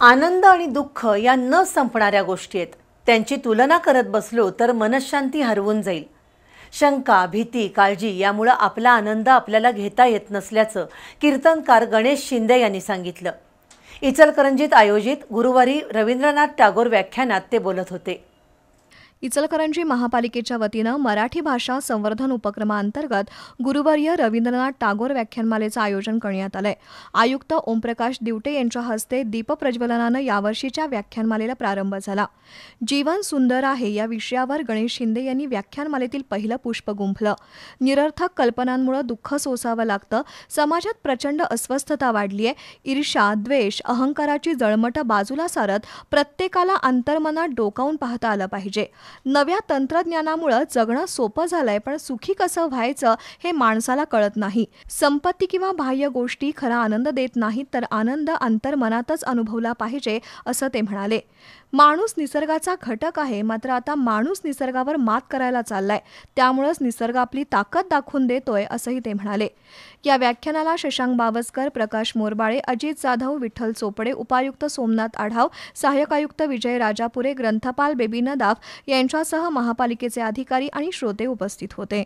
आनंद आणि दुःख या न संपणाऱ्या गोष्टी आहेत. त्यांची तुलना करत बसलो तर मनशांती हरवून जाईल. शंका भीती काळजी यामुळं आपला आनंद आपल्याला घेता येत नसल्याचं कीर्तनकार गणेश शिंदे यांनी सांगितलं. इचलकरंजीत आयोजित गुरुवारी रवींद्रनाथ टागोर व्याख्यानात ते बोलत होते. इचलकरंजी महापालिकेच्या वतीनं मराठी भाषा संवर्धन उपक्रमाअंतर्गत गुरुवर्य रवींद्रनाथ टागोर व्याख्यानमालेचं आयोजन करण्यात आलंय. आयुक्त ओमप्रकाश दिवटे यांच्या हस्ते दीपप्रज्वलनानं यावर्षीच्या व्याख्यानमालेला प्रारंभ झाला. जीवन सुंदर आहे या विषयावर गणेश शिंदे यांनी व्याख्यानमालेतील पहिलं पुष्प गुंफलं. निरर्थक कल्पनांमुळे दुःख सोसावं लागतं. समाजात प्रचंड अस्वस्थता वाढली आहे ईर्षा द्वेष अहंकाराची जळमट बाजूला सारत प्रत्येकाला अंतर्मनात डोकावून पाहता आलं पाहिजे. नव्या तंत्रज्ञानामुळं जगणं सोपं झालंय पण सुखी कसं व्हायचं हे माणसाला कळत नाही. संपत्ती किंवा बाह्य गोष्टी खरा आनंद देत नाहीत तर आनंद अंतर्मनातच अनुभवला पाहिजे असं ते म्हणाले. माणूस निसर्गाचा घटक आहे मात्र आता माणूस निसर्गावर मात करायला चाललाय. त्यामुळंच निसर्ग आपली ताकद दाखवून देतोय असंही ते म्हणाले. या व्याख्यानाला शशांक बावस्कर प्रकाश मोरबाळे अजित जाधव विठ्ठल चोपडे उपायुक्त सोमनाथ आढाव सहाय्यक आयुक्त विजय राजापुरे ग्रंथपाल बेबी नदाफ यांच्यासह महापालिकेचे अधिकारी आणि श्रोते उपस्थित होते.